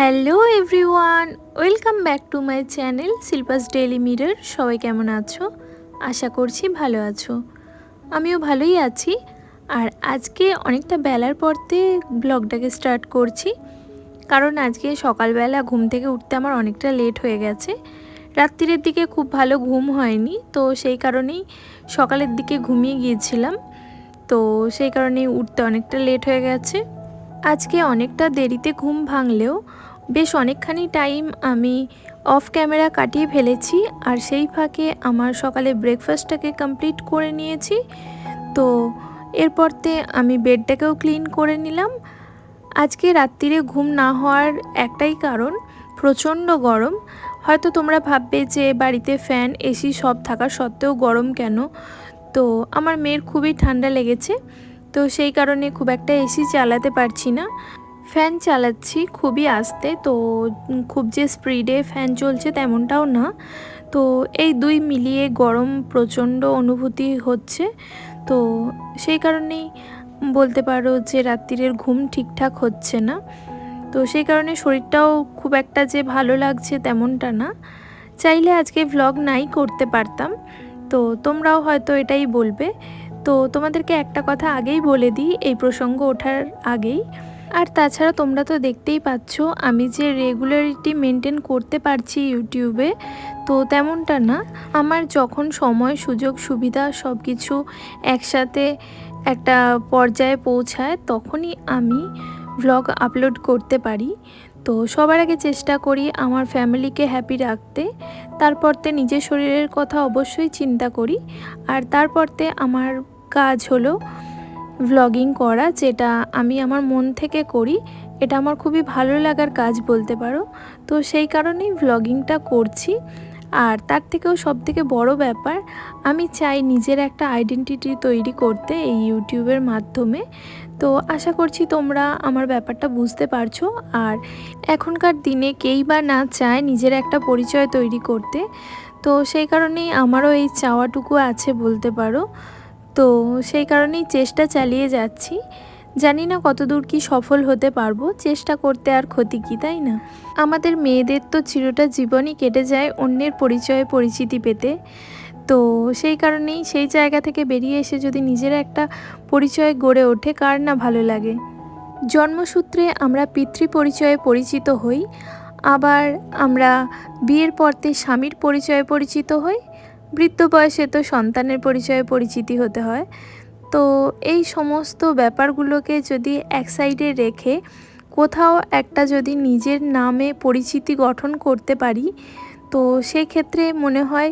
Hello everyone, welcome back to my channel Shilpa's daily mirror. সবাই কেমন আছো? আশা করছি ভালো আছো। আমিও ভালোই আছি। আর আজকে অনেকটা বেলার পরতে ব্লগটাকে স্টার্ট করছি। কারণ আজকে সকালবেলা ঘুম থেকে উঠতে আমার অনেকটা লেট হয়ে গেছে। রাত্রিরের দিকে খুব ভালো ঘুম হয়নি, তো সেই কারণেই সকালের দিকে ঘুমিয়ে গিয়েছিলাম। তো সেই কারণেই উঠতে অনেকটা লেট হয়ে গেছে। আজকে অনেকটা দেরিতে ঘুম ভাঙলেও বেশ অনেকখানি টাইম আমি অফ ক্যামেরা কাটিয়ে ফেলেছি আর সেই ফাঁকে আমার সকালে ব্রেকফাস্টটাকে কমপ্লিট করে নিয়েছি। তো এরপরতে আমি বেডটাকেও ক্লিন করে নিলাম। আজকে রাত্রিরে ঘুম না হওয়ার একটাই কারণ, প্রচণ্ড গরম। হয়তো তোমরা ভাববে যে বাড়িতে ফ্যান, এসি সব থাকা সত্ত্বেও গরম কেন? তো আমার মেয়ের খুবই ঠান্ডা লেগেছে। তো সেই কারণে খুব একটা এসি চালাতে পারছি না। ফ্যান চালাচ্ছি খুবই আস্তে, তো খুব যে স্পিডে ফ্যান চলছে তেমনটাও না। তো এই দুই মিলিয়ে গরম প্রচণ্ড অনুভূতি হচ্ছে। তো সেই কারণেই বলতে পারো যে রাত্রিরের ঘুম ঠিকঠাক হচ্ছে না। তো সেই কারণে শরীরটাও খুব একটা যে ভালো লাগছে তেমনটা না। চাইলে আজকে ভ্লগ নাই করতে পারতাম। তো তোমরাও হয়তো এটাই বলবে। তো তোমাদেরকে একটা কথা আগেই বলে দিই, এই প্রসঙ্গ ওঠার আগেই। আর তাছাড়া তোমরা তো দেখতেই পাচ্ছ, আমি যে রেগুলারিটি মেনটেন করতে পারছি ইউটিউবে, তো তেমনটা না। আমার যখন সময়, সুযোগ, সুবিধা সব কিছু একসাথে একটা পর্যায়ে পৌঁছায়, তখনই আমি ভ্লগ আপলোড করতে পারি। তো সবার আগে চেষ্টা করি আমার ফ্যামিলিকে হ্যাপি রাখতে। তারপরতে নিজের শরীরের কথা অবশ্যই চিন্তা করি। আর তারপরতে আমার কাজ হলো ভ্লগিং করা যেটা আমি আমার মন থেকে করি, এটা আমার খুবই ভালো লাগার কাজ বলতে পারো। তো সেই কারণেই ভ্লগিংটা করছি। আর তার থেকেও সব থেকে বড় ব্যাপার, আমি চাই নিজের একটা আইডেন্টিটি তৈরি করতে এই ইউটিউবের মাধ্যমে। তো আশা করছি তোমরা আমার ব্যাপারটা বুঝতে পারছ। আর এখনকার দিনে কেই বা না চায় নিজের একটা পরিচয় তৈরি করতে। তো সেই কারণেই আমারও এই চাওয়াটুকু আছে বলতে পারো। তো সেই কারণেই চেষ্টা চালিয়ে যাচ্ছি। জানি না কতদূর কি সফল হতে পারব, চেষ্টা করতে আর ক্ষতি কি, তাই না? আমাদের মেয়েদের তো চিরটা জীবনই কেটে যায় অন্যের পরিচয়ে পরিচিতি পেতে। তো সেই কারণেই সেই জায়গা থেকে বেরিয়ে এসে যদি নিজের একটা পরিচয় গড়ে ওঠে, কার না ভালো লাগে? জন্মসূত্রে আমরা পিতৃ পরিচয়ে পরিচিত হই, আবার আমরা বিয়ের পরতে স্বামীর পরিচয়ে পরিচিত হই বৃদ্ধ বয়সে তো সন্তানের পরিচয়ে পরিচিতি হতে হয়। তো এই সমস্ত ব্যাপারগুলোকে যদি এক সাইডে রেখে কোথাও একটা যদি নিজের নামে পরিচিতি গঠন করতে পারি, তো সেই ক্ষেত্রে মনে হয়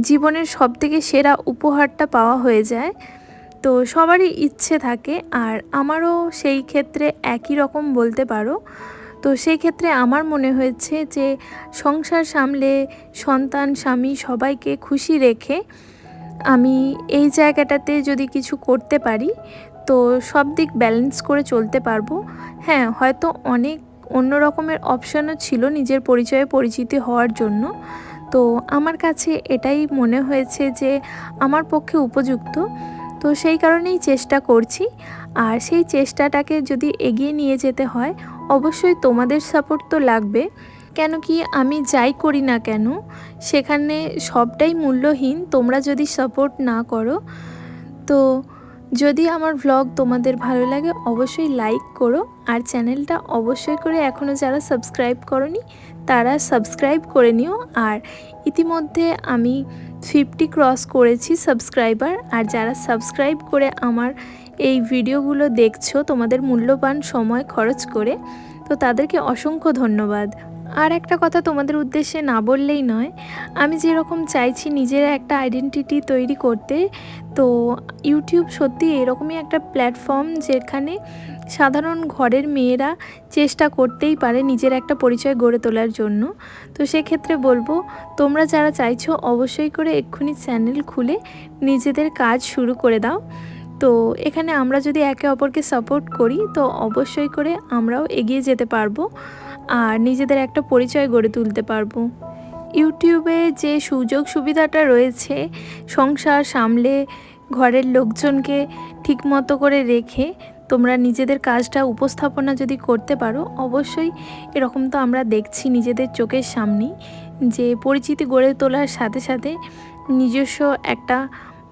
জীবনের সবথেকে সেরা উপহারটা পাওয়া হয়ে যায়। তো সবারই ইচ্ছে থাকে, আর আমারও সেই ক্ষেত্রে একই রকম বলতে পারো। তো সেই ক্ষেত্রে আমার মনে হয়েছে যে সংসার সামলে, সন্তান, স্বামী সবাইকে খুশি রেখে আমি এই জায়গাটাতে যদি কিছু করতে পারি, তো সব দিক ব্যালেন্স করে চলতে পারব। হ্যাঁ হয়তো অনেক অন্য রকমের অপশানও ছিল নিজের পরিচয়ে পরিচিতি হওয়ার জন্য। তো আমার কাছে এটাই মনে হয়েছে যে আমার পক্ষে উপযুক্ত। তো সেই কারণেই চেষ্টা করছি। আর সেই চেষ্টাটাকে যদি এগিয়ে নিয়ে যেতে হয় অবশ্যই তোমাদের সাপোর্ট তো লাগবে। কেন কি আমি যাই করি না কেন, সেখানে সবটাই মূল্যহীন, তোমরা যদি সাপোর্ট না করো, তো যদি আমার ভ্লগ তোমাদের ভালো লাগে, অবশ্যই লাইক করো। আর চ্যানেলটা অবশ্যই করে এখনও যারা সাবস্ক্রাইব করনি, তারা সাবস্ক্রাইব করে নিও। আর ইতিমধ্যে আমি ফিফটি ক্রস করেছি সাবস্ক্রাইবার আর যারা সাবস্ক্রাইব করে আমার এই ভিডিওগুলো দেখছ তোমাদের মূল্যবান সময় খরচ করে, তো তাদেরকে অসংখ্য ধন্যবাদ। আর একটা কথা তোমাদের উদ্দেশ্যে না বললেই নয়, আমি যেরকম চাইছি নিজের একটা আইডেন্টিটি তৈরি করতে, তো ইউটিউব সত্যি এরকমই একটা প্ল্যাটফর্ম যেখানে সাধারণ ঘরের মেয়েরা চেষ্টা করতেই পারে নিজের একটা পরিচয় গড়ে তোলার জন্য। তো সেক্ষেত্রে বলব, তোমরা যারা চাইছো অবশ্যই করে এক্ষুনি চ্যানেল খুলে নিজেদের কাজ শুরু করে দাও। তো এখানে আমরা যদি একে অপরকে সাপোর্ট করি, তো অবশ্যই করে আমরাও এগিয়ে যেতে পারব আর নিজেদের একটা পরিচয় গড়ে তুলতে পারব। ইউটিউবে যে সুযোগ সুবিধাটা রয়েছে, সংসার সামলে ঘরের লোকজনকে ঠিকমতো করে রেখে তোমরা নিজেদের কাজটা, উপস্থাপনা যদি করতে পারো, অবশ্যই এরকম তো আমরা দেখছি নিজেদের চোখের সামনেই যে পরিচিতি গড়ে তোলার সাথে সাথে নিজস্ব একটা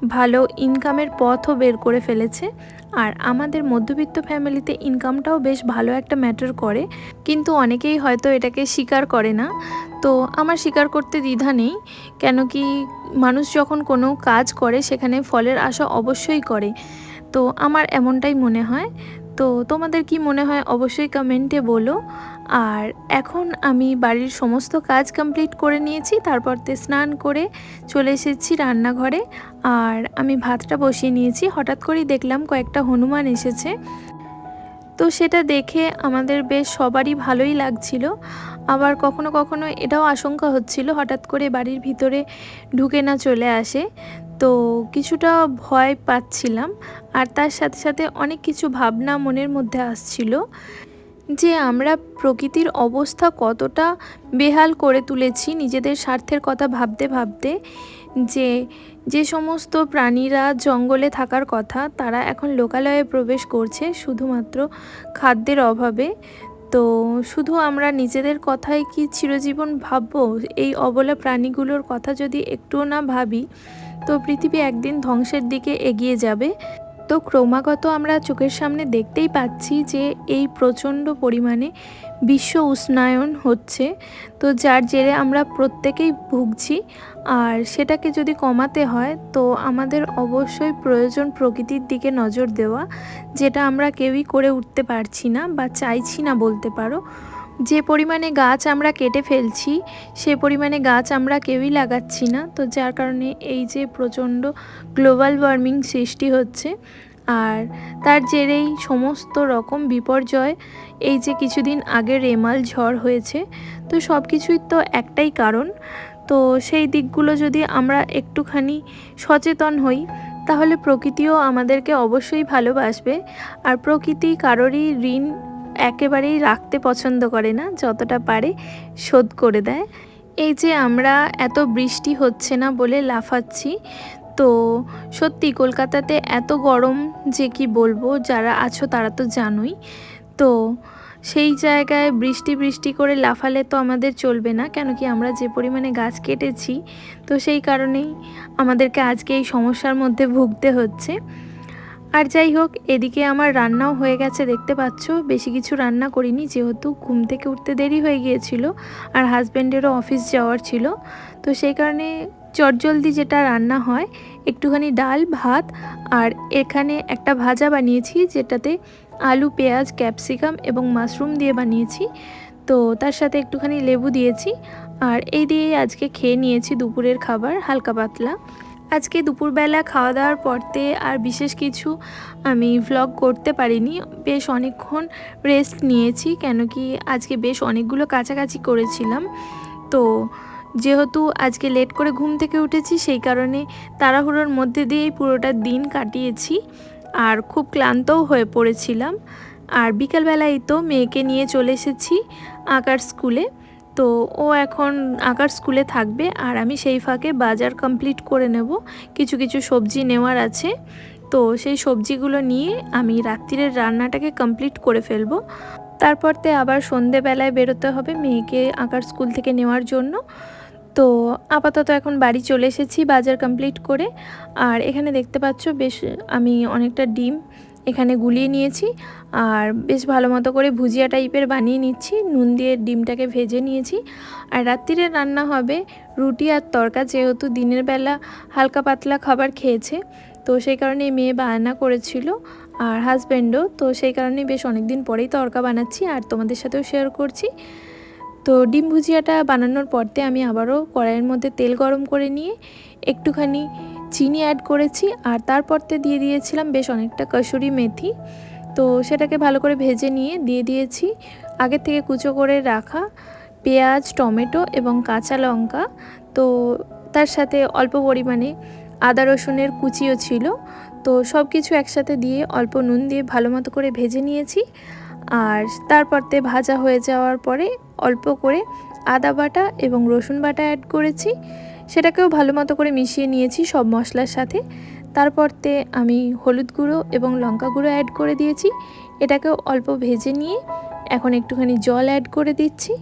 ভালো ইনকামের পথও বের করে ফেলেছে আর আমাদের মধ্যবিত্ত ফ্যামিলিতে ইনকামটাও বেশ ভালো একটা ম্যাটার করে। কিন্তু অনেকেই হয়তো এটাকে স্বীকার করে না। তো আমার স্বীকার করতে দ্বিধা নেই, কেন কি মানুষ যখন কোনো কাজ করে সেখানে ফলের আশা অবশ্যই করে। তো আমার এমনটাই মনে হয়। তো তোমাদের কি মনে হয় অবশ্যই কমেন্টে বলো। আর এখন আমি বাড়ির সমস্ত কাজ কমপ্লিট করে নিয়েছি, তারপর তে স্নান করে চলে এসেছি রান্নাঘরে। আর আমি ভাতটা বসিয়ে নিয়েছি, হঠাৎ করেই দেখলাম কয়েকটা হনুমান এসেছে। তো সেটা দেখে আমাদের বেশ সবারই ভালোই লাগছিল। আবার কখনো কখনো এটাও আশঙ্কা হচ্ছিল হঠাৎ করে বাড়ির ভিতরে ঢুকে না চলে আসে। তো কিছুটা ভয় পাচ্ছিলাম আর তার সাথে সাথে অনেক কিছু ভাবনা মনের মধ্যে আসছিল যে আমরা প্রকৃতির অবস্থা কতটা বেহাল করে তুলেছি নিজেদের স্বার্থের কথা ভাবতে ভাবতে যে যে সমস্ত প্রাণীরা জঙ্গলে থাকার কথা তারা এখন লোকালয়ে প্রবেশ করছে শুধুমাত্র খাদ্যের অভাবে। তো শুধু আমরা নিজেদের কথাই কি চিরজীবন ভাববো? এই অবলা প্রাণীগুলোর কথা যদি একটুও না ভাবি, তো পৃথিবী একদিন ধ্বংসের দিকে এগিয়ে যাবে। তো ক্রমাগত আমরা চোখের সামনে দেখতেই পাচ্ছি যে এই প্রচণ্ড পরিমাণে বিশ্ব উষ্ণায়ন হচ্ছে। তো যার জেরে আমরা প্রত্যেকেই ভুগছি। আর সেটাকে যদি কমাতে হয়, তো আমাদের অবশ্যই প্রয়োজন প্রকৃতির দিকে নজর দেওয়া, যেটা আমরা কেউই করে উঠতে পারছি না বা চাইছি না বলতে পারো। যে পরিমাণে গাছ আমরা কেটে ফেলছি, সে পরিমাণে গাছ আমরা কেউই লাগাচ্ছি না। তো যার কারণে এই যে প্রচণ্ড গ্লোবাল ওয়ার্মিং সৃষ্টি হচ্ছে আর তার জেরেই সমস্ত রকম বিপর্যয়। এই যে কিছুদিন আগে রেমাল ঝড় হয়েছে, তো সব কিছুই তো একটাই কারণ। তো সেই দিকগুলো যদি আমরা একটুখানি সচেতন হই, তাহলে প্রকৃতিও আমাদেরকে অবশ্যই ভালোবাসবে। আর প্রকৃতি কারোরই ঋণ একেবারেই রাখতে পছন্দ করে না, যতটা পারে শোধ করে দেয়। এই যে আমরা এত বৃষ্টি হচ্ছে না বলে লাফাচ্ছি, তো সত্যি কলকাতাতে এত গরম যে কি বলব, যারা আছো তারা তো জানোই। তো সেই জায়গায় বৃষ্টি বৃষ্টি করে লাফালে তো আমাদের চলবে না, কেন কি আমরা যে পরিমাণে গাছ কেটেছি, তো সেই কারণেই আমাদেরকে আজকে এই সমস্যার মধ্যে ভুগতে হচ্ছে। আর যাই হোক, এদিকে আমার রান্নাও হয়ে গেছে, দেখতে পাচ্ছ? বেশি কিছু রান্না করিনি, যেহেতু ঘুম থেকে উঠতে দেরি হয়ে গিয়েছিল আর হাজব্যান্ডেরও অফিস যাওয়ার ছিল। তো সেই কারণে চটজলদি যেটা রান্না হয়, একটুখানি ডাল, ভাত আর এখানে একটা ভাজা বানিয়েছি, যেটাতে আলু, পেঁয়াজ, ক্যাপসিকাম এবং মাশরুম দিয়ে বানিয়েছি। তো তার সাথে একটুখানি লেবু দিয়েছি আর এই দিয়েই আজকে খেয়ে নিয়েছি দুপুরের খাবার, হালকা পাতলা। আজকে দুপুরবেলা খাওয়া দাওয়ার পরতে আর বিশেষ কিছু আমি ভ্লগ করতে পারিনি। বেশ অনেকক্ষণ রেস্ট নিয়েছি, কেন কি আজকে বেশ অনেকগুলো কাছাকাছি করেছিলাম। তো যেহেতু আজকে লেট করে ঘুম থেকে উঠেছি, সেই কারণে তাড়াহুড়োর মধ্যে দিয়েই পুরোটা দিন কাটিয়েছি। আর খুব ক্লান্তও হয়ে পড়েছিলাম। আর বিকালবেলায় তো মেয়েকে নিয়ে চলে এসেছি আঁকার স্কুলে তো ও এখন আঁকার স্কুলে থাকবে আর আমি সেই ফাঁকে বাজার কমপ্লিট করে নেব। কিছু কিছু সবজি নেওয়ার আছে। তো সেই সবজিগুলো নিয়ে আমি রাত্রিরের রান্নাটাকে কমপ্লিট করে ফেলব। তারপর তে আবার সন্ধেবেলায় বেরোতে হবে মেয়েকে আঁকার স্কুল থেকে নেওয়ার জন্য। তো আপাতত এখন বাড়ি চলে এসেছি বাজার কমপ্লিট করে। আর এখানে দেখতে পাচ্ছ বেশ আমি অনেকটা ডিম এখানে গুলিয়ে নিয়েছি আর বেশ ভালো মতো করে ভুজিয়া টাইপের বানিয়ে নিচ্ছি। নুন দিয়ে ডিমটাকে ভেজে নিয়েছি। আর রাত্রিরে রান্না হবে রুটি আর তরকা, যেহেতু দিনের বেলা হালকা পাতলা খাবার খেয়েছে, তো সেই কারণে মেয়ে বায়না করেছিল আর হাজব্যান্ডও তো সেই কারণে বেশ অনেক দিন পরেই তরকা বানাচ্ছি আর তোমাদের সাথেও শেয়ার করছি। তো ডিম ভুজিয়াটা বানানোর পরতে আমি আবারও কড়াইয়ের মধ্যে তেল গরম করে নিয়ে একটুখানি চিনি অ্যাড করেছি আর তারপরতে দিয়ে দিয়েছিলাম বেশ অনেকটা কসুরি মেথি। তো সেটাকে ভালো করে ভেজে নিয়ে দিয়ে দিয়েছি। আগে থেকে কুচো করে রাখা পেঁয়াজ, টমেটো এবং কাঁচা লঙ্কা। তো তার সাথে অল্প পরিমাণে আদা রসুনের কুচিও ছিল। তো সব কিছু একসাথে দিয়ে অল্প নুন দিয়ে ভালো মতো করে ভেজে নিয়েছি। আর তারপরতে ভাজা হয়ে যাওয়ার পরে অল্প করে আদা বাটা এবং রসুন বাটা অ্যাড করেছি। সেটাকেও ভালো মতো করে মিশিয়ে নিয়েছি সব মশলার সাথে। তারপরতে আমি হলুদ গুঁড়ো এবং লঙ্কা গুঁড়ো অ্যাড করে দিয়েছি। এটাকেও অল্প ভেজে নিয়ে এখন একটুখানি জল অ্যাড করে দিচ্ছি।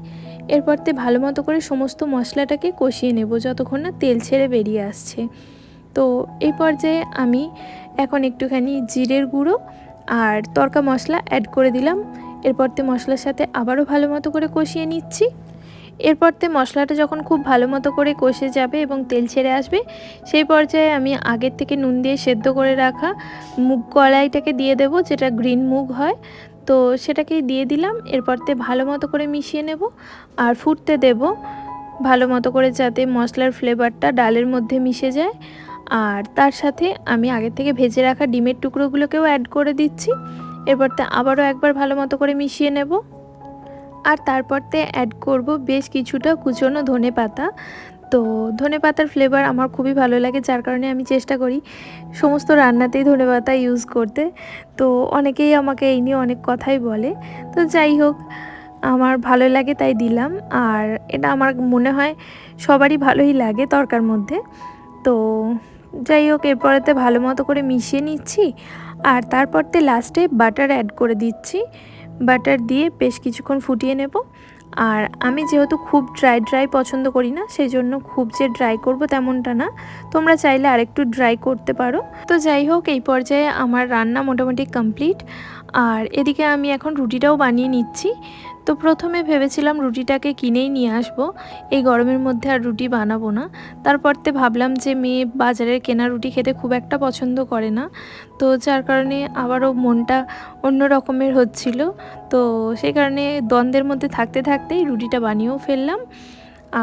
এরপরতে ভালো মতো করে সমস্ত মশলাটাকে কষিয়ে নেব যতক্ষণ না তেল ছেড়ে বেরিয়ে আসছে। তো এই পর্যায়ে আমি এখন একটুখানি জিরের গুঁড়ো আর তরকা মশলা অ্যাড করে দিলাম। এরপরতে মশলার সাথে আবারও ভালো মতো করে কষিয়ে নিচ্ছি। এরপরতে মশলাটা যখন খুব ভালো মতো করে কষে যাবে এবং তেল ছেড়ে আসবে, সেই পর্যায়ে আমি আগের থেকে নুন দিয়ে সেদ্ধ করে রাখা মুগ কড়াইটাকে দিয়ে দেব, যেটা গ্রিন মুগ হয়। তো সেটাকেই দিয়ে দিলাম এরপরতে ভালো মতো করে মিশিয়ে নেব আর ফুটতে দেব ভালো মতো করে যাতে মশলার ফ্লেভারটা ডালের মধ্যে মিশে যায়। আর তার সাথে আমি আগের থেকে ভেজে রাখা ডিমের টুকরোগুলোকেও অ্যাড করে দিচ্ছি। এরপরতে আবারও একবার ভালো মতো করে মিশিয়ে নেব। আর তারপরতে অ্যাড করব বেশ কিছুটা কুচনো ধনে পাতা। তো ধনে পাতার ফ্লেভার আমার খুবই ভালো লাগে, যার কারণে আমি চেষ্টা করি সমস্ত রান্নাতেই ধনে পাতা ইউজ করতে। তো অনেকেই আমাকে এই নিয়ে অনেক কথাই বলে। তো যাই হোক, আমার ভালো লাগে তাই দিলাম। আর এটা আমার মনে হয় সবারই ভালোই লাগে তরকার মধ্যে। তো যাই হোক এরপরেতে ভালো মতো করে মিশিয়ে নিচ্ছি। আর তারপরতে লাস্টে বাটার অ্যাড করে দিচ্ছি। বাটার দিয়ে বেশ কিছুক্ষণ ফুটিয়ে নেব। আর আমি যেহেতু খুব ড্রাই ড্রাই পছন্দ করি না সেই জন্য খুব যে ড্রাই করব তেমনটা না। তোমরা চাইলে আরেকটু ড্রাই করতে পারো। তো যাই হোক, এই পর্যায়ে আমার রান্না মোটামুটি কমপ্লিট আর এদিকে আমি এখন রুটিটাও বানিয়ে নিচ্ছি। তো প্রথমে ভেবেছিলাম রুটিটাকে কিনেই নিয়ে আসব। এই গরমের মধ্যে আর রুটি বানাবো না। তারপরতে ভাবলাম যে মেয়ে বাজারের কেনা রুটি খেতে খুব একটা পছন্দ করে না। তো যার কারণে আবারও মনটা অন্য রকমের হচ্ছিল। তো সেই কারণে দ্বন্দ্বের মধ্যে থাকতে থাকতেই রুটিটা বানিয়েও ফেললাম।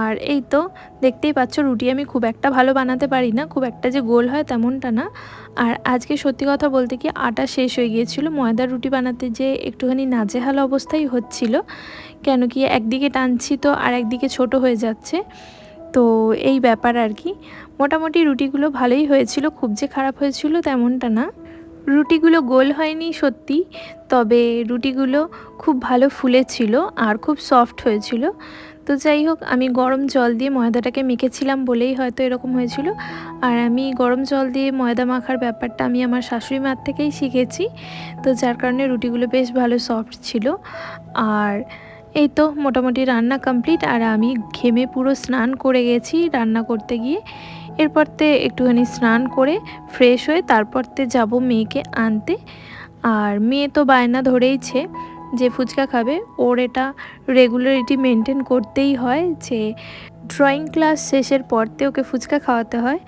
আর এই তো দেখতেই পাচ্ছ রুটি আমি খুব একটা ভালো বানাতে পারি না, খুব একটা যে গোল হয় তেমনটা না। আর আজকে সত্যি কথা বলতে কি আটা শেষ হয়ে গিয়েছিল, ময়দার রুটি বানাতে যে একটুখানি নাজেহাল অবস্থাই হচ্ছিল, কেন কি একদিকে টানছি তো আর একদিকে ছোট হয়ে যাচ্ছে। তো এই ব্যাপার আর কি, মোটামুটি রুটিগুলো ভালোই হয়েছিল, খুব যে খারাপ হয়েছিল তেমনটা না। রুটিগুলো গোল হয়নি সত্যি, তবে রুটিগুলো খুব ভালো ফুলেছিল আর খুব সফট হয়েছিল। তো যাই হোক, আমি গরম জল দিয়ে ময়দাটাকে মেখেছিলাম বলেই হয়তো এরকম হয়েছিল। আর আমি গরম জল দিয়ে ময়দা মাখার ব্যাপারটা আমি আমার শাশুড়ি মার থেকেই শিখেছি। তো যার কারণে রুটিগুলো বেশ ভালো সফট ছিল। আর এই তো মোটামুটি রান্না কমপ্লিট, আর আমি ঘেমে পুরো স্নান করে গেছি রান্না করতে গিয়ে। এরপরতে একটুখানি স্নান করে ফ্রেশ হয়ে তারপরতে যাব মেয়েকে আনতে। আর মেয়ে তো বায়না ধরেইছে। যে ফুচকা খাবে, ওর এটা রেগুলারিটি মেনটেন করতেই হয় যে ড্রয়িং ক্লাস শেষের পরতে ওকে ফুচকা খাওয়াতে হয়।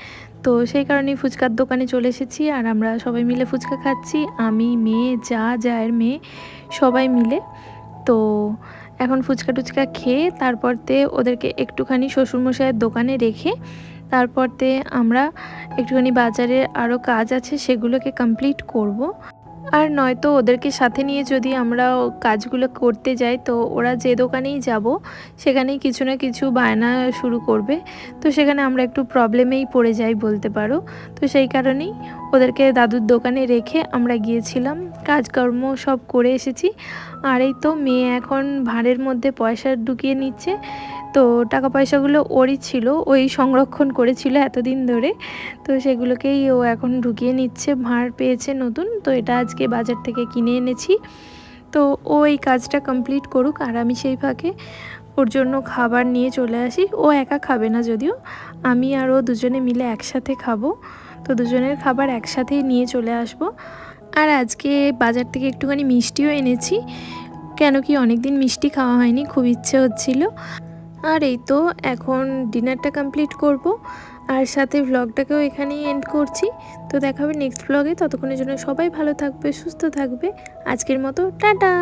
তো সেই কারণেই ফুচকার দোকানে চলে এসেছি আর আমরা সবাই মিলে ফুচকা খাচ্ছি। আমি, মেয়ে, যা যায়ের মেয়ে, সবাই মিলে। তো এখন ফুচকা টুচকা খেয়ে তারপরতে ওদেরকে একটুখানি শ্বশুরমশাইয়ের দোকানে রেখে তারপরতে আমরা একটুখানি বাজারে আরও কাজ আছে সেগুলোকে কমপ্লিট করব। আর নয়তো ওদেরকে সাথে নিয়ে যদি আমরা কাজগুলো করতে যাই, তো ওরা যে দোকানেই যাব, সেখানেই কিছু না কিছু বায়না শুরু করবে। তো সেখানে আমরা একটু প্রবলেমেই পড়ে যাই বলতে পারো। তো সেই কারণেই ওদেরকে দাদুর দোকানে রেখে আমরা গিয়েছিলাম। কাজকর্ম সব করে এসেছি। আর এই তো মেয়ে এখন ভাঁড়ের মধ্যে পয়সা ঢুকিয়ে নিচ্ছে। তো টাকা পয়সাগুলো ওরই ছিল, ওই সংরক্ষণ করেছিল এতদিন ধরে। তো সেগুলোকেই ও এখন ঢুকিয়ে নিচ্ছে, ভাঁড় পেয়েছে নতুন। তো এটা আজকে বাজার থেকে কিনে এনেছি। তো ও এই কাজটা কমপ্লিট করুক আর আমি সেই ফাঁকে ওর জন্য খাবার নিয়ে চলে আসি। ও একা খাবে না যদিও। আমি আর ও দুজনে মিলে একসাথে খাব। তো দুজনের খাবার একসাথেই নিয়ে চলে আসব। আর আজকে বাজার থেকে একটুখানি মিষ্টিও এনেছি। কেন কি অনেক দিন মিষ্টি খাওয়া হয়নি, খুব ইচ্ছে হচ্ছিল। আর এই তো এখন ডিনারটা কমপ্লিট করব। আর সাথে ভ্লগটাকেও এখানেই এন্ড করছি। তো দেখাবে নেক্সট ভ্লগে ততক্ষণের জন্য সবাই ভালো থাকবে, সুস্থ থাকবে। আজকের মতো, টাটা!